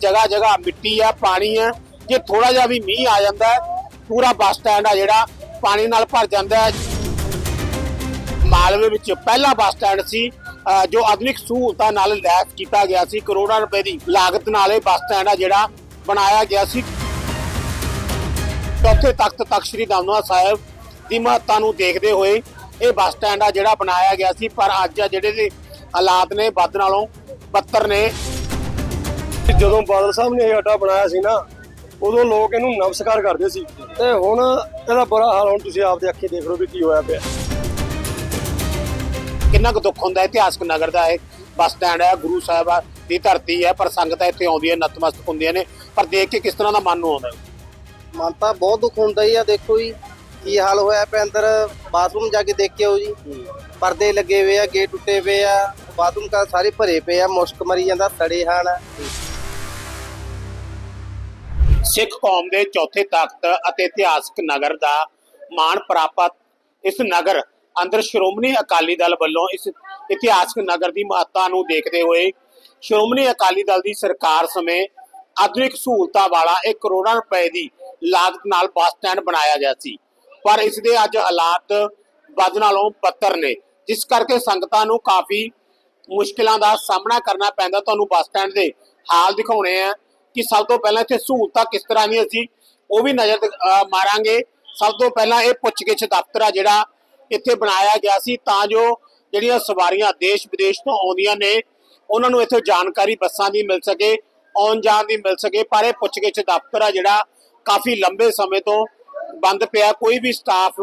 ਜਗ੍ਹਾ ਜਗ੍ਹਾ ਮਿੱਟੀ ਆ, ਪਾਣੀ ਆ। ਜੇ ਥੋੜਾ ਜਿਹਾ ਵੀ ਮੀਂਹ ਆ ਜਾਂਦਾ, ਪੂਰਾ ਬੱਸ ਸਟੈਂਡ ਆ ਜਿਹੜਾ, ਪਾਣੀ ਨਾਲ ਭਰ ਜਾਂਦਾ ਹੈ। ਮਾਲਵੇ ਵਿੱਚ ਪਹਿਲਾ ਬੱਸ ਸਟੈਂਡ ਸੀ ਜੋ ਆਧੁਨਿਕ ਸਹੂਲਤਾਂ ਨਾਲ ਲੈਸ ਕੀਤਾ ਗਿਆ ਸੀ। ਕਰੋੜਾਂ ਰੁਪਏ ਦੀ ਲਾਗਤ ਨਾਲ ਇਹ ਬੱਸ ਸਟੈਂਡ ਆ ਜਿਹੜਾ ਬਣਾਇਆ ਗਿਆ ਸੀ। ਚੌਥੇ ਤਖਤ ਤਖਤ ਸ੍ਰੀ ਦਮਦਮਾ ਸਾਹਿਬ ਦੀ ਮਹੱਤਤਾ ਨੂੰ ਦੇਖਦੇ ਹੋਏ ਇਹ ਬੱਸ ਸਟੈਂਡ ਆ ਜਿਹੜਾ ਬਣਾਇਆ ਗਿਆ ਸੀ। ਪਰ ਅੱਜ ਜਿਹੜੇ ਹਾਲਾਤ ਨੇ, ਵੱਧ ਨਾਲੋਂ ਬੱਤਰ ਨੇ। ਜਦੋਂ ਬਾਦਲ ਸਾਹਿਬ ਨੇ ਇਹ ਅੱਡਾ ਬਣਾਇਆ ਸੀ ਨਾ ਉਦੋਂ ਲੋਕ ਇਹਨੂੰ ਨਮਸਕਾਰ ਕਰਦੇ ਸੀ। ਤੇ ਹੁਣ ਇਹਦਾ ਬੁਰਾ ਹਾਲ ਹੁਣ ਤੁਸੀਂ ਆਪਦੇ ਅੱਖੀ ਦੇਖ ਲਓ ਵੀ ਕੀ ਹੋਇਆ ਪਿਆ। ਕਿੰਨਾ ਕੁ ਦੁੱਖ ਹੁੰਦਾ ਹੈ ਇਤਿਹਾਸਕ ਨਗਰ ਦਾ ਇਹ ਬੱਸ ਸਟੈਂਡ ਹੈ ਗੁਰੂ ਸਾਹਿਬ ਦੀ ਧਰਤੀ ਹੈ ਪਰ ਸੰਗਤਾਂ ਇੱਥੇ ਆਉਂਦੀਆਂ ਨਤਮਸਤਕ ਹੁੰਦੀਆਂ ਨੇ। ਪਰ ਦੇਖ ਕੇ ਕਿਸ ਤਰ੍ਹਾਂ ਦਾ ਮਨ ਨੂੰ ਆਉਂਦਾ? ਹੈ? ਮਨ ਤਾਂ ਬਹੁਤ ਦੁੱਖ ਹੁੰਦਾ ਹੀ ਆ ਦੇਖੋ ਜੀ ਕੀ ਹਾਲ ਹੋਇਆ ਪਿਆ ਅੰਦਰ। ਬਾਥਰੂਮ ਜਾ ਕੇ ਦੇਖ ਕੇ ਆਓ ਜੀ। ਪਰਦੇ ਲੱਗੇ ਹੋਏ ਆ ਗੇਟ ਟੁੱਟੇ ਹੋਏ ਆ। ਬਾਥਰੂਮ ਕਾ ਸਾਰੇ ਭਰੇ ਪਏ ਆ ਮੁਸ਼ਕ ਮਰੀ ਜਾਂਦਾ ਸੜੇ ਹਨ ਸਿੱਖ ਕੌਮ ਦੇ ਚੌਥੇ ਤਖਤ ਅਤੇ ਇਤਿਹਾਸਕ ਨਗਰ ਦਾ ਮਾਣ ਪ੍ਰਾਪਤ ਇਸ ਨਗਰ ਅੰਦਰ ਸ਼੍ਰੋਮਣੀ ਅਕਾਲੀ ਦਲ ਵੱਲੋਂ ਇਸ ਇਤਿਹਾਸਕ ਨਗਰ ਦੀ ਮਹੱਤਤਾ ਨੂੰ ਦੇਖਦੇ ਹੋਏ ਸ਼੍ਰੋਮਣੀ ਅਕਾਲੀ ਦਲ ਦੀ ਸਰਕਾਰ ਸਮੇਂ ਆਧੁਨਿਕ ਸਹੂਲਤਾਂ ਵਾਲਾ 1 ਕਰੋੜਾਂ ਰੁਪਏ ਦੀ ਲਾਗਤ ਨਾਲ ਬੱਸ ਸਟੈਂਡ ਬਣਾਇਆ ਗਿਆ ਸੀ। ਪਰ ਇਸ ਦੇ ਅੱਜ ਹਾਲਾਤ ਵੱਧ ਨਾਲੋਂ ਬੱਤਰ ਨੇ, ਜਿਸ ਕਰਕੇ ਸੰਗਤਾਂ ਨੂੰ ਕਾਫੀ ਮੁਸ਼ਕਿਲਾਂ ਦਾ ਸਾਹਮਣਾ ਕਰਨਾ ਪੈਂਦਾ। ਤੁਹਾਨੂੰ ਬੱਸ ਸਟੈਂਡ ਦੇ ਹਾਲ ਦਿਖਾਉਣੇ ਆ। ਕਿ ਸਭ ਤੋਂ ਪਹਿਲਾਂ ਇੱਥੇ ਸਹੂਲਤਾਂ ਕਿਸ ਤਰ੍ਹਾਂ ਦੀਆਂ ਸੀ, ਉਹ ਵੀ ਨਜ਼ਰ ਮਾਰਾਂਗੇ। ਸਭ ਤੋਂ ਪਹਿਲਾਂ ਇਹ ਪੁੱਛਗਿੱਛ ਦਫ਼ਤਰ ਆ ਜਿਹੜਾ ਇੱਥੇ ਬਣਾਇਆ ਗਿਆ ਸੀ, ਤਾਂ ਜੋ ਜਿਹੜੀਆਂ ਸਵਾਰੀਆਂ ਦੇਸ਼ ਵਿਦੇਸ਼ ਤੋਂ ਆਉਂਦੀਆਂ ਨੇ, ਉਹਨਾਂ ਨੂੰ ਇੱਥੇ ਜਾਣਕਾਰੀ ਬੱਸਾਂ ਦੀ ਮਿਲ ਸਕੇ, ਆਉਣ ਜਾਣ ਦੀ ਮਿਲ ਸਕੇ। ਪਰ ਇਹ ਪੁੱਛਗਿੱਛ ਦਫ਼ਤਰ ਆ ਜਿਹੜਾ ਕਾਫੀ ਲੰਬੇ ਸਮੇਂ ਤੋਂ ਬੰਦ ਪਿਆ, ਕੋਈ ਵੀ ਸਟਾਫ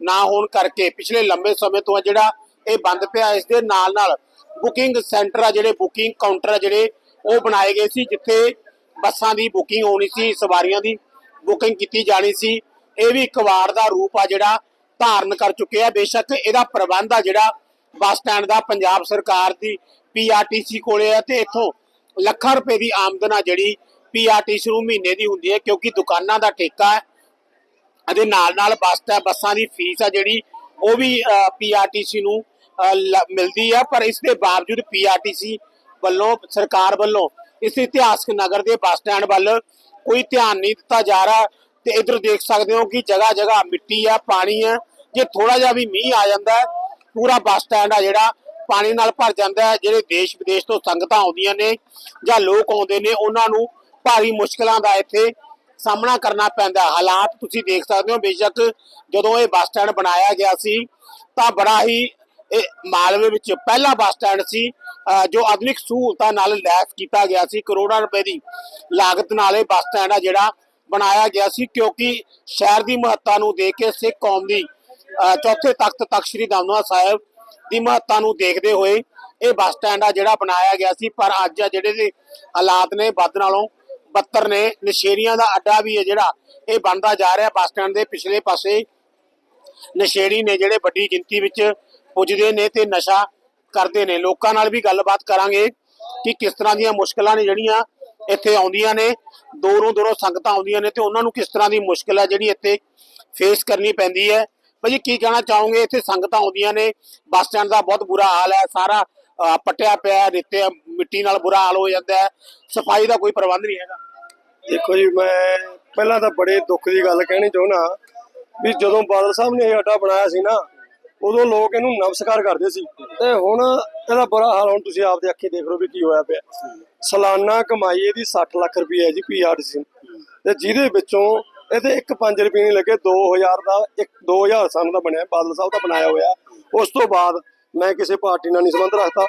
ਨਾ ਹੋਣ ਕਰਕੇ ਪਿਛਲੇ ਲੰਬੇ ਸਮੇਂ ਤੋਂ ਜਿਹੜਾ ਇਹ ਬੰਦ ਪਿਆ, ਇਸ ਦੇ ਨਾਲ ਨਾਲ ਬੁਕਿੰਗ ਸੈਂਟਰ ਆ ਜਿਹੜੇ, ਬੁਕਿੰਗ ਕਾਊਂਟਰ ਆ ਜਿਹੜੇ, ਉਹ ਬਣਾਏ ਗਏ ਸੀ, ਜਿੱਥੇ ਬੱਸਾਂ ਦੀ ਬੁਕਿੰਗ ਹੋਣੀ ਸੀ ਸਵਾਰੀਆਂ ਦੀ ਬੁਕਿੰਗ ਕੀਤੀ ਜਾਣੀ ਸੀ। ਇਹ ਵੀ ਇੱਕ ਵਾਰ ਦਾ ਰੂਪ ਆ ਜਿਹੜਾ ਧਾਰਨ ਕਰ ਚੁੱਕਿਆ ਬੇਸ਼ੱਕ ਇਹਦਾ ਪ੍ਰਬੰਧ ਆ ਜਿਹੜਾ ਬੱਸ ਸਟੈਂਡ ਦਾ ਪੰਜਾਬ ਸਰਕਾਰ ਦੀ ਪੀਆਰਟੀਸੀ ਕੋਲੇ ਆ ਤੇ ਇੱਥੋਂ ਲੱਖਾਂ ਰੁਪਏ ਦੀ ਆਮਦਨ ਆ ਜਿਹੜੀ ਪੀਆਰਟੀਸੀ ਨੂੰ ਮਹੀਨੇ ਦੀ ਹੁੰਦੀ ਹੈ ਕਿਉਂਕਿ ਦੁਕਾਨਾਂ ਦਾ ਠੇਕਾ ਹੈ। ਅਤੇ ਨਾਲ ਨਾਲ ਬੱਸ ਤੇ ਬੱਸਾਂ ਦੀ ਫੀਸ ਆ ਜਿਹੜੀ ਉਹ ਵੀ ਪੀਆਰਟੀਸੀ ਨੂੰ ਅਹ, ਲ- ਮਿਲਦੀ ਆ। ਪਰ ਇਸ ਦੇ ਬਾਵਜੂਦ ਪੀਆਰਟੀਸੀ ਵੱਲੋਂ ਸਰਕਾਰ ਵੱਲੋਂ ਇਸ ਇਤਿਹਾਸਕ ਨਗਰ ਦੇ ਬੱਸ ਸਟੈਂਡ ਵੱਲ ਕੋਈ ਧਿਆਨ ਨਹੀਂ ਦਿੱਤਾ ਜਾ ਰਿਹਾ ਤੇ ਇਧਰ ਦੇਖ ਸਕਦੇ ਹੋ ਕਿ ਜਗ੍ਹਾ ਜਗ੍ਹਾ ਮਿੱਟੀ ਆ, ਪਾਣੀ ਆ, ਜੇ ਥੋੜਾ ਜਿਹਾ ਵੀ ਮੀਂਹ ਆ ਜਾਂਦਾ ਪੂਰਾ ਬੱਸ ਸਟੈਂਡ ਆ ਜਿਹੜਾ, ਪਾਣੀ ਨਾਲ ਭਰ ਜਾਂਦਾ ਹੈ, ਜਿਹੜੇ ਦੇਸ਼ ਵਿਦੇਸ਼ ਤੋਂ ਸੰਗਤਾਂ ਆਉਂਦੀਆਂ ਨੇ ਜਾਂ ਲੋਕ ਆਉਂਦੇ ਨੇ, ਉਹਨਾਂ ਨੂੰ ਭਾਰੀ ਮੁਸ਼ਕਲਾਂ ਦਾ ਇੱਥੇ ਸਾਹਮਣਾ ਕਰਨਾ ਪੈਂਦਾ ਹਾਲਾਤ ਤੁਸੀਂ ਦੇਖ ਸਕਦੇ ਹੋ, ਬੇਸ਼ੱਕ ਜਦੋਂ ਇਹ ਬੱਸ ਸਟੈਂਡ ਬਣਾਇਆ ਗਿਆ ਸੀ, ਤਾਂ ਬੜਾ ਹੀ ਇਹ ਮਾਲਵੇ ਵਿੱਚ ਪਹਿਲਾ ਬੱਸ ਸਟੈਂਡ ਸੀ ਜੋ ਆਧੁਨਿਕ ਸਹੂਲਤਾਂ ਨਾਲ ਲੈਸ ਕੀਤਾ ਗਿਆ ਸੀ। ਕਰੋੜਾਂ ਰੁਪਏ ਦੀ ਲਾਗਤ ਨਾਲ ਇਹ ਬੱਸ ਸਟੈਂਡ ਆ ਜਿਹੜਾ ਬਣਾਇਆ ਗਿਆ ਸੀ, ਕਿਉਂਕਿ ਸ਼ਹਿਰ ਦੀ ਮਹੱਤਤਾ ਨੂੰ ਦੇਖ ਕੇ ਸਿੱਖ ਕੌਮ ਦੀ ਚੌਥੇ ਤਖਤ ਤਖਤ ਸ੍ਰੀ ਦਮਦਮਾ ਸਾਹਿਬ ਦੀ ਮਹੱਤਤਾ ਨੂੰ ਦੇਖਦੇ ਹੋਏ ਇਹ ਬੱਸ ਸਟੈਂਡ ਆ ਜਿਹੜਾ ਬਣਾਇਆ ਗਿਆ ਸੀ। ਪਰ ਅੱਜ ਆ ਜਿਹੜੇ ਦੇ ਹਾਲਾਤ ਨੇ, ਵੱਧ ਨਾਲੋਂ ਬੱਤਰ ਨੇ ਨਸ਼ੇਰੀਆਂ ਦਾ ਅੱਡਾ ਵੀ ਹੈ ਜਿਹੜਾ, ਇਹ ਬਣਦਾ ਜਾ ਰਿਹਾ। ਬੱਸ ਸਟੈਂਡ ਦੇ ਪਿਛਲੇ ਪਾਸੇ ਨਸ਼ੇੜੀ ਨੇ ਜਿਹੜੇ ਵੱਡੀ ਗਿਣਤੀ ਵਿੱਚ ਪੁੱਜਦੇ ਨੇ ਤੇ ਨਸ਼ਾ ਕਰਦੇ ਨੇ। ਲੋਕਾਂ ਨਾਲ ਵੀ ਗੱਲਬਾਤ ਕਰਾਂਗੇ ਕਿ ਕਿਸ ਤਰ੍ਹਾਂ ਦੀਆਂ ਮੁਸ਼ਕਲਾਂ ਨੇ ਜਿਹੜੀਆਂ ਇੱਥੇ ਆਉਂਦੀਆਂ ਨੇ, ਦੂਰੋਂ ਦੂਰੋਂ ਸੰਗਤਾਂ ਆਉਂਦੀਆਂ ਨੇ ਤੇ ਉਹਨਾਂ ਨੂੰ ਕਿਸ ਤਰ੍ਹਾਂ ਦੀ ਮੁਸ਼ਕਲ ਹੈ ਜਿਹੜੀ ਇੱਥੇ ਫੇਸ ਕਰਨੀ ਪੈਂਦੀ ਹੈ। ਭਾਜੀ, ਕੀ ਕਹਿਣਾ ਚਾਹੋਗੇ? ਇੱਥੇ ਸੰਗਤਾਂ ਆਉਂਦੀਆਂ ਨੇ, ਬੱਸ ਸਟੈਂਡ ਦਾ ਬਹੁਤ ਬੁਰਾ ਹਾਲ ਹੈ, ਸਾਰਾ ਪੱਟਿਆ ਪਿਆ ਰੇਤੇ ਮਿੱਟੀ ਨਾਲ ਬੁਰਾ ਹਾਲ ਹੋ ਜਾਂਦਾ ਹੈ। ਸਫ਼ਾਈ ਦਾ ਕੋਈ ਪ੍ਰਬੰਧ ਨਹੀਂ ਹੈਗਾ। ਦੇਖੋ ਜੀ, ਮੈਂ ਪਹਿਲਾਂ ਤਾਂ ਬੜੇ ਦੁੱਖ ਦੀ ਗੱਲ ਕਹਿਣੀ ਚਾਹੁੰਦਾ ਵੀ ਜਦੋਂ ਬਾਦਲ ਸਾਹਿਬ ਨੇ ਇਹ ਅੱਡਾ ਬਣਾਇਆ ਸੀ ਨਾ ਉਦੋਂ ਲੋਕ ਇਹਨੂੰ ਨਮਸਕਾਰ ਕਰਦੇ ਸੀ। ਤੇ ਹੁਣ ਇਹਦਾ ਬੁਰਾ ਹਾਲ, ਹੁਣ ਤੁਸੀਂ ਆਪਦੇ ਅੱਖੀ ਦੇਖ ਲਓ ਵੀ ਕੀ ਹੋਇਆ ਪਿਆ। ਸਾਲਾਨਾ ਕਮਾਈ ਇਹਦੀ 60 ਲੱਖ ਰੁਪਏ ਹੈ ਜੀ ਪੀਆਰਸੀ ਤੇ ਜਿਹਦੇ ਵਿੱਚੋਂ ਇਹਦੇ ਇੱਕ 5 ਰੁਪਏ ਨਹੀਂ ਲੱਗੇ 2000 ਦਾ ਇੱਕ 2000 ਸਾਨੂੰ ਦਾ ਬਣਿਆ, ਬਾਦਲ ਸਾਹਿਬ ਦਾ ਬਣਾਇਆ ਹੋਇਆ। ਉਸ ਤੋਂ ਬਾਅਦ ਮੈਂ ਕਿਸੇ ਪਾਰਟੀ ਨਾਲ ਨਹੀਂ ਸੰਬੰਧ ਰੱਖਦਾ।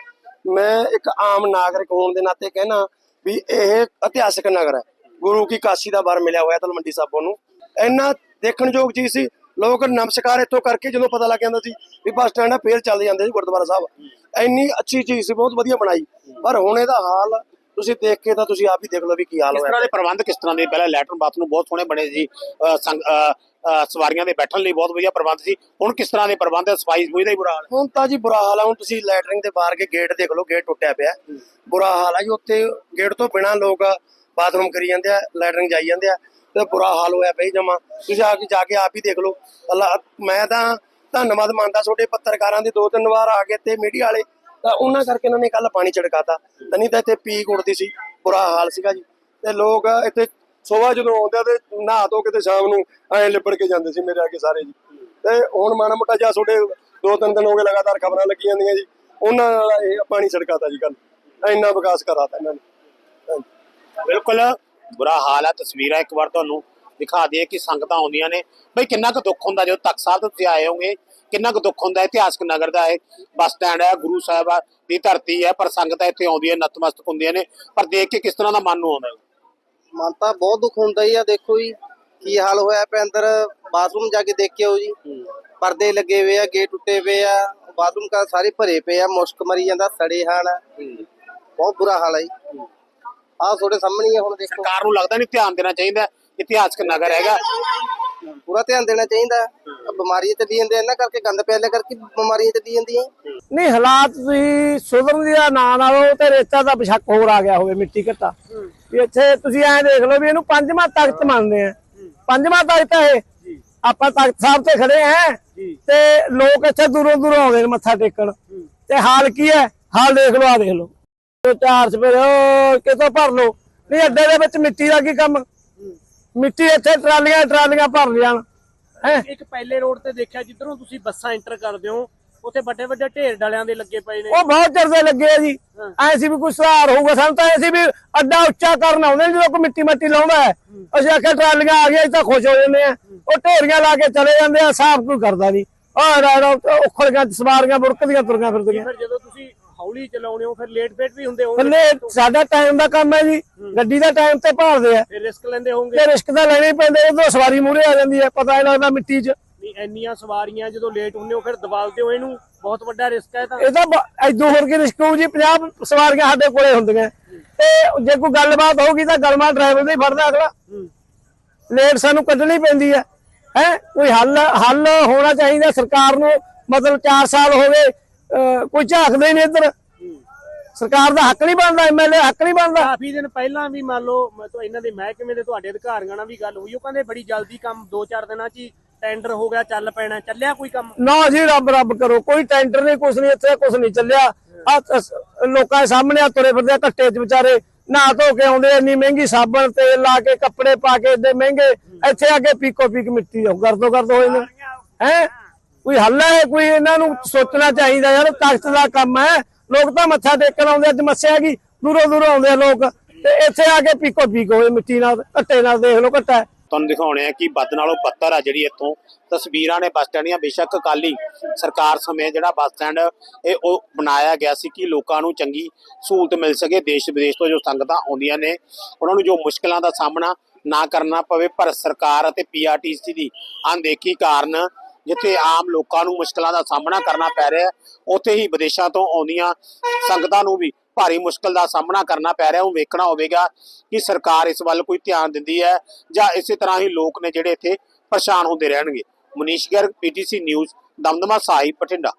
ਮੈਂ ਇੱਕ ਆਮ ਨਾਗਰਿਕ ਹੋਣ ਦੇ ਨਾਤੇ ਕਹਿਣਾ ਵੀ ਇਹ ਇਤਿਹਾਸਕ ਨਗਰ ਹੈ। ਗੁਰੂ ਕੀ ਕਾਸ਼ੀ ਦਾ ਵਰ ਮਿਲਿਆ ਹੋਇਆ ਤਲਵੰਡੀ ਸਾਬੋ ਨੂੰ। ਇੰਨਾ ਦੇਖਣਯੋਗ ਚੀਜ਼ ਸੀ। ਲੋਕ ਨਮਸਕਾਰ ਇੱਥੋਂ ਕਰਕੇ ਜਦੋਂ ਪਤਾ ਲੱਗ ਜਾਂਦਾ ਸੀ ਵੀ ਬੱਸ ਸਟੈਂਡ ਆ ਫੇਰ ਚੱਲ ਜਾਂਦੇ ਸੀ ਗੁਰਦੁਆਰਾ ਸਾਹਿਬ। ਇੰਨੀ ਅੱਛੀ ਚੀਜ਼ ਸੀ ਬਹੁਤ ਵਧੀਆ ਬਣਾਈ। ਪਰ ਹੁਣ ਇਹਦਾ ਹਾਲ ਤੁਸੀਂ ਦੇਖ ਕੇ ਤਾਂ ਤੁਸੀਂ ਆਪ ਹੀ ਦੇਖ ਲਓ ਵੀ ਕੀ ਹਾਲ ਹੋਇਆ। ਤਰ੍ਹਾਂ ਦੇ ਪ੍ਰਬੰਧ ਕਿਸ ਤਰ੍ਹਾਂ ਦੇ? ਪਹਿਲਾਂ ਲੈਟਰਨ ਬਾਥਰੂਮ ਬਹੁਤ ਸੋਹਣੇ ਬਣੇ ਸੀ ਸਵਾਰੀਆਂ ਦੇ ਬੈਠਣ ਲਈ ਬਹੁਤ ਵਧੀਆ ਪ੍ਰਬੰਧ ਸੀ। ਹੁਣ ਕਿਸ ਤਰ੍ਹਾਂ ਦੇ ਪ੍ਰਬੰਧ ਹੈ ਸਫ਼ਾਈ ਦਾ ਹੀ ਬੁਰਾ ਹਾਲ ਹੈ। ਹੁਣ ਤਾਂ ਜੀ ਬੁਰਾ ਹਾਲ ਆ ਹੁਣ ਤੁਸੀਂ ਲੈਟਰਿੰਗ ਦੇ ਬਾਹਰ ਕੇ ਗੇਟ ਦੇਖ ਲਓ ਗੇਟ ਟੁੱਟਿਆ ਪਿਆ। ਬੁਰਾ ਹਾਲ ਆ ਜੀ ਉੱਥੇ ਗੇਟ ਤੋਂ ਬਿਨਾ ਲੋਕ ਬਾਥਰੂਮ ਕਰੀ ਜਾਂਦੇ ਆ ਲੈਟਰਿੰਗ ਜਾਈ ਜਾਂਦੇ ਆ। ਤੇ ਬੁਰਾ ਹਾਲ ਹੋਇਆ ਪਈ ਜਮਾ। ਤੁਸੀਂ ਆ ਕੇ ਜਾ ਕੇ ਆਪ ਹੀ ਦੇਖ ਲਓ। ਅੱਲਾ, ਮੈਂ ਤਾਂ ਧੰਨਵਾਦ ਮੰਨਦਾ ਤੁਹਾਡੇ ਪੱਤਰਕਾਰਾਂ ਦੇ ਦੋ ਤਿੰਨ ਵਾਰ ਆ ਗਏ ਤੇ ਮੀਡੀਆ ਵਾਲੇ। ਤਾਂ ਉਹਨਾਂ ਕਰਕੇ ਇਹਨਾਂ ਨੇ ਕੱਲ ਪਾਣੀ ਛਿੜਕਾਤਾ। ਤਾਂ ਨਹੀਂ ਤਾਂ ਇੱਥੇ ਪੀਕ ਉੜਦੀ ਸੀ। ਬੁਰਾ ਹਾਲ ਸੀਗਾ ਜੀ। ਤੇ ਲੋਕ ਇੱਥੇ ਸਵੇਰ ਜਦੋਂ ਆਉਂਦੇ ਆ ਤੇ ਨਹਾ ਧੋ ਕੇ ਤੇ ਸ਼ਾਮ ਨੂੰ ਐਂ ਲਿਬੜ ਕੇ ਜਾਂਦੇ ਸੀ ਮੇਰੇ ਅੱਗੇ ਸਾਰੇ ਜੀ। ਤੇ ਹੁਣ ਮਾੜਾ ਮੋਟਾ ਜਿਹਾ ਤੁਹਾਡੇ ਦੋ ਤਿੰਨ ਦਿਨ ਹੋ ਗਏ ਲਗਾਤਾਰ ਖਬਰਾਂ ਲੱਗੀ ਜਾਂਦੀਆਂ ਜੀ। ਉਹਨਾਂ ਨਾਲ ਇਹ ਪਾਣੀ ਛੜਕਾਤਾ ਜੀ ਕੱਲ ਇੰਨਾ ਵਿਕਾਸ ਕਰਾਤਾ ਇਹਨਾਂ ਨੇ। ਬਿਲਕੁਲ। ਬੁਰਾ ਹਾਲ ਹੈ ਤਸਵੀਰਾਂ ਇੱਕ ਵਾਰ ਤੁਹਾਨੂੰ ਦਿਖਾ ਦਈਏ ਕਿ ਸੰਗਤਾਂ ਆਉਂਦੀਆਂ ਨੇ। ਬਈ ਕਿੰਨਾ ਕੁ ਦੁੱਖ ਹੁੰਦਾ ਜਦੋਂ ਤਖਤ ਸਾਹਿਬ ਤੋਂ ਤੁਸੀਂ ਆਏ ਹੋਗੇ ਕਿੰਨਾ ਕੁ ਦੁੱਖ ਹੁੰਦਾ ਇਤਿਹਾਸਕ ਨਗਰ ਦਾ ਇਹ ਬੱਸ ਸਟੈਂਡ ਹੈ ਗੁਰੂ ਸਾਹਿਬ ਦੀ ਧਰਤੀ ਹੈ ਪਰ ਸੰਗਤਾਂ ਇੱਥੇ ਆਉਂਦੀਆਂ ਨਤਮਸਤਕ ਹੁੰਦੀਆਂ ਨੇ। ਪਰ ਦੇਖ ਕੇ ਕਿਸ ਤਰ੍ਹਾਂ ਦਾ ਮਨ ਨੂੰ ਆਉਂਦਾ ਹੈ? ਮਨ ਤਾਂ ਬਹੁਤ ਦੁੱਖ ਹੁੰਦਾ ਹੀ ਆ ਦੇਖੋ ਜੀ ਕੀ ਹਾਲ ਹੋਇਆ ਪਿਆ ਅੰਦਰ ਬਾਥਰੂਮ ਜਾ ਕੇ ਦੇਖਿਓ ਜੀ। ਪਰਦੇ ਲੱਗੇ ਹੋਏ ਆ ਗੇਟ ਟੁੱਟੇ ਪਏ ਆ ਬਾਥਰੂਮ ਕਾ ਸਾਰੇ ਭਰੇ ਪਏ ਆ ਮੁਸ਼ਕ ਮਰੀ ਜਾਂਦਾ ਸੜੇ ਹਨ ਬਹੁਤ ਬੁਰਾ ਹਾਲ ਹੈ ਜੀ। ਆਹ ਤੁਹਾਡੇ ਸਾਹਮਣੇ ਹੀ ਆ ਹੁਣ ਦੇਖੋ। ਸਰਕਾਰ ਨੂੰ ਲੱਗਦਾ ਨਹੀਂ ਧਿਆਨ ਦੇਣਾ ਚਾਹੀਦਾ ਇਤਿਹਾਸਕ ਨਗਰ ਹੈਗਾ ਪੂਰਾ ਧਿਆਨ ਦੇਣਾ ਚਾਹੀਦਾ। ਆਹ ਬਿਮਾਰੀਆਂ ਚੱਲੀ ਜਾਂਦੀਆਂ ਇਹਨਾਂ ਕਰਕੇ ਗੰਦ ਪਿਆਲੇ ਕਰਕੇ ਬਿਮਾਰੀਆਂ ਚੱਲੀ ਜਾਂਦੀਆਂ। ਨਹੀਂ ਹਾਲਾਤ ਤੁਸੀਂ ਸੁਧਰਨ ਦੀ ਨਾਂ ਨਾਲੋਂ ਤੇ ਰੇਤਾ ਦਾ ਬਸ਼ੱਕ ਹੋਰ ਆ ਗਿਆ ਹੋਵੇ ਮਿੱਟੀ ਘੱਟਾ। ਵੀ ਇੱਥੇ ਤੁਸੀਂ ਐਂ ਦੇਖ ਲਓ ਵੀ ਇਹਨੂੰ ਪੰਜਵਾਂ ਤਖਤ ਮੰਨਦੇ ਆ। ਪੰਜਵਾਂ ਤਖਤ ਹੈ ਇਹ। ਆਪਾਂ ਤਖਤ ਸਾਹਿਬ ਤੇ ਖੜੇ ਆ। ਤੇ ਲੋਕ ਇੱਥੇ ਦੂਰੋਂ ਦੂਰੋਂ ਆਉਂਦੇ ਨੇ ਮੱਥਾ ਟੇਕਣ। ਤੇ ਹਾਲ ਕੀ ਹੈ? ਹਾਲ ਦੇਖ ਲਓ ਆ ਦੇਖ ਲਓ। ਚਾਰ ਸਪੇਰੇ ਉਹ ਕਿਤੋਂ ਭਰ ਲਓ ਨਹੀਂ ਅੱਡੇ ਦੇ ਵਿੱਚ ਮਿੱਟੀ ਦਾ ਕੀ ਕੰਮ? ਮਿੱਟੀ ਇੱਥੇ ਟਰਾਲੀਆਂ ਟਰਾਲੀਆਂ ਭਰ ਜਾਣ ਹੈ? ਇੱਕ ਪਹਿਲੇ ਰੋਡ ਤੇ ਦੇਖਿਆ ਜਿੱਧਰੋਂ ਤੁਸੀਂ ਬੱਸਾਂ ਐਂਟਰ ਕਰਦੇ ਹੋ ਉੱਥੇ ਵੱਡੇ ਵੱਡੇ ਢੇਰ ਡਲਿਆਂ ਦੇ ਲੱਗੇ ਪਏ ਨੇ। ਉਹ ਬਹੁਤ ਚਿਰ ਦੇ ਲੱਗੇ ਆ ਜੀ। ਐ ਸੀ ਵੀ ਕੋਈ ਸੁਧਾਰ ਹੋਊਗਾ ਸਾਨੂੰ ਤਾਂ ਐ ਸੀ ਵੀ ਅੱਡਾ ਉੱਚਾ ਕਰਨ ਆਉਂਦੇ ਜਦੋਂ ਕੋਈ ਮਿੱਟੀ ਮੱਟੀ ਲਾਉਂਦਾ ਹੈ। ਅਸੀਂ ਆਖਿਆ ਟਰਾਲੀਆਂ ਆ ਗਈਆਂ ਤਾਂ ਖੁਸ਼ ਹੋ ਜਾਂਦੇ ਆ ਉਹ ਢੇਰੀਆਂ ਲਾ ਕੇ ਚਲੇ ਜਾਂਦੇ ਆ ਸਾਫ਼ ਕੋਈ ਕਰਦਾ ਨਹੀਂ। ਆ ਰਾੜਾ ਉਖੜ ਸਵਾਰੀਆਂ ਬੁੜਕਦੀਆਂ ਤੁਰੀਆਂ ਫਿਰਦੀਆਂ। ਫਿਰ ਜਦੋਂ ਤੁਸੀਂ ਹੌਲੀ ਚਲਾਉਣੇ ਹੋ ਫਿਰ ਲੇਟ ਫੇਟ ਵੀ ਹੁੰਦੇ ਹੋਣਗੇ। ਸਾਡਾ ਟਾਈਮ ਦਾ ਕੰਮ ਹੈ ਜੀ। ਗੱਡੀ ਦਾ ਟਾਈਮ ਤੇ ਭਾਲਦੇ ਆ। ਫਿਰ ਰਿਸਕ ਲੈਂਦੇ ਹੋਵੋਗੇ ਤੇ ਰਿਸਕ ਤਾਂ ਲੈਣੇ ਹੀ ਪੈਂਦੇ ਉਦੋਂ ਸਵਾਰੀ ਮੂਰੇ ਆ ਜਾਂਦੀ ਹੈ ਪਤਾ ਨਹੀਂ ਲੱਗਦਾ ਮਿੱਟੀ 'ਚ। ਨਹੀਂ ਇੰਨੀਆਂ ਸਵਾਰੀਆਂ ਜਦੋਂ ਲੇਟ ਹੁੰਦੇ ਹੋ ਫਿਰ ਦਬਾਲਦੇ ਹੋ ਇਹਨੂੰ ਬਹੁਤ ਵੱਡਾ ਰਿਸਕ ਹੈ ਤਾਂ। ਇਹ ਤਾਂ ਏਦੋਂ ਹੋਰ ਕੀ ਰਿਸਕ ਹੋਊ ਜੀ 50 ਸਵਾਰੀਆਂ ਸਾਡੇ ਕੋਲੇ ਹੁੰਦੀਆਂ। ਤੇ ਜੇ ਕੋਈ ਗੱਲਬਾਤ ਹੋਊਗੀ ਤਾਂ ਗਲਮਾ ਡਰਾਈਵਰ ਦੇ ਹੀ ਫੜਦਾ ਅਗਲਾ। ਲੇਟ ਸਾਨੂੰ ਕੱਢਣੀ ਪੈਂਦੀ ਹੈ। ਹੈ? ਕੋਈ ਹੱਲ ਹੱਲ ਹੋਣਾ ਚਾਹੀਦਾ ਸਰਕਾਰ ਨੂੰ ਮਤਲਬ 4 ਸਾਲ ਹੋ ਗਏ। ਕੋਈ ਝਾਕਦੇ ਨਹੀਂ ਇੱਧਰ? ਸਰਕਾਰ ਦਾ ਹੱਕ ਨਹੀਂ ਬਣਦਾ ਐਮਐਲਏ ਹੱਕ ਨਹੀਂ ਬਣਦਾ। ਕਾਫੀ ਦਿਨ ਪਹਿਲਾਂ ਵੀ ਮੰਨ ਲਓ ਮਤਲਬ ਇਹਨਾਂ ਦੇ ਮਹਿਕਮੇ ਦੇ ਤੁਹਾਡੇ ਅਧਿਕਾਰੀਆਂ ਨਾਲ ਵੀ ਗੱਲ ਹੋਈ ਉਹ ਕਹਿੰਦੇ ਬੜੀ ਜਲਦੀ ਕੰਮ 2-4 ਦਿਨਾਂ 'ਚ ਹੀ ਟੈਂਡਰ ਹੋ ਗਿਆ ਚੱਲ ਪੈਣਾ ਚੱਲਿਆ ਕੋਈ ਕੰਮ? ਨਾ ਜੀ ਰੱਬ ਰੱਬ ਕਰੋ ਕੋਈ ਟੈਂਡਰ ਨਹੀਂ ਕੁਛ ਨਹੀਂ ਇੱਥੇ ਕੁਛ ਨਹੀਂ ਚੱਲਿਆ। ਆ ਲੋਕਾਂ ਦੇ ਸਾਹਮਣੇ ਆ ਤੁਰੇ ਫਿਰਦੇ ਆ ਘੱਟੇ ਚ ਵਿਚਾਰੇ। ਨਹਾ ਧੋ ਕੇ ਆਉਂਦੇ ਇੰਨੀ ਮਹਿੰਗੀ ਸਾਬਣ ਤੇਲ ਲਾ ਕੇ ਕੱਪੜੇ ਪਾ ਕੇ ਏਡੇ ਮਹਿੰਗੇ। ਇੱਥੇ ਆ ਕੇ ਪੀਕੋ ਪੀਕ ਮਿੱਟੀ ਹੋ ਗਰਦੋ ਗਰਦ ਹੋਏ ਨੇ ਹੈ? ਕੋਈ ਹੱਲ ਹੈ, ਕੋਈ ਇਹਨਾਂ ਨੂੰ ਸੋਚਣਾ ਚਾਹੀਦਾ ਯਾਰ ਤਖਤ ਦਾ ਕੰਮ ਹੈ। ਲੋਕ ਤਾਂ ਮੱਥਾ ਟੇਕਣ ਆਉਂਦੇ ਅੱਜ ਮੱਸਿਆ ਕੀ ਦੂਰੋਂ ਦੂਰੋਂ ਆਉਂਦੇ ਆ ਲੋਕ। ਤੇ ਇੱਥੇ ਆ ਕੇ ਪੀਕੋ ਪੀਕ ਮਿੱਟੀ ਨਾਲ, ਘੱਟੇ ਨਾਲ ਦੇਖ ਲਓ ਘੱਟਾ ਤੁਹਾਨੂੰ ਦਿਖਾਉਣੇ ਆ ਕਿ ਬੱਦ ਨਾਲੋਂ ਬੱਤਰ ਆ ਜਿਹੜੀ ਇੱਥੋਂ ਤਸਵੀਰਾਂ ਨੇ ਬੱਸ ਸਟੈਂਡ ਦੀਆਂ। ਬੇਸ਼ੱਕ ਕਾਲੀ ਸਰਕਾਰ ਸਮੇਂ ਜਿਹੜਾ ਬੱਸ ਸਟੈਂਡ, ਇਹ ਉਹ ਬਣਾਇਆ ਗਿਆ ਸੀ ਕਿ ਲੋਕਾਂ ਨੂੰ ਚੰਗੀ ਸਹੂਲਤ ਮਿਲ ਸਕੇ, ਦੇਸ਼ ਵਿਦੇਸ਼ ਤੋਂ ਜੋ ਸੰਗਤਾਂ ਆਉਂਦੀਆਂ ਨੇ, ਉਹਨਾਂ ਨੂੰ ਜੋ ਮੁਸ਼ਕਲਾਂ ਦਾ ਸਾਹਮਣਾ ਨਾ ਕਰਨਾ ਪਵੇ। ਪਰ ਸਰਕਾਰ ਅਤੇ ਪੀਆਰਟੀਸੀ ਦੀ ਅਣਦੇਖੀ ਕਾਰਨ ਜਿੱਥੇ ਆਮ ਲੋਕਾਂ ਨੂੰ ਮੁਸ਼ਕਲਾਂ ਦਾ ਸਾਹਮਣਾ ਕਰਨਾ ਪੈ ਰਿਹਾ ਉੱਥੇ ਹੀ ਵਿਦੇਸ਼ਾਂ ਤੋਂ ਆਉਂਦੀਆਂ ਸੰਗਤਾਂ ਨੂੰ ਵੀ ਭਾਰੀ ਮੁਸ਼ਕਲ ਦਾ ਸਾਹਮਣਾ ਕਰਨਾ ਪੈ ਰਿਹਾ ਉਹ ਵੇਖਣਾ ਹੋਵੇਗਾ ਕਿ ਸਰਕਾਰ ਇਸ ਵੱਲ ਕੋਈ ਧਿਆਨ ਦਿੰਦੀ ਹੈ ਜਾਂ ਇਸੇ ਤਰ੍ਹਾਂ ਹੀ ਲੋਕ ਨੇ ਜਿਹੜੇ ਇੱਥੇ ਪਰੇਸ਼ਾਨ ਹੁੰਦੇ ਰਹਿਣਗੇ। ਮਨੀਸ਼ ਗਰ ਪੀਟੀਸੀ ਨਿਊਜ਼ ਦਮਦਮਾ ਸਾਹਿਬ, ਬਠਿੰਡਾ।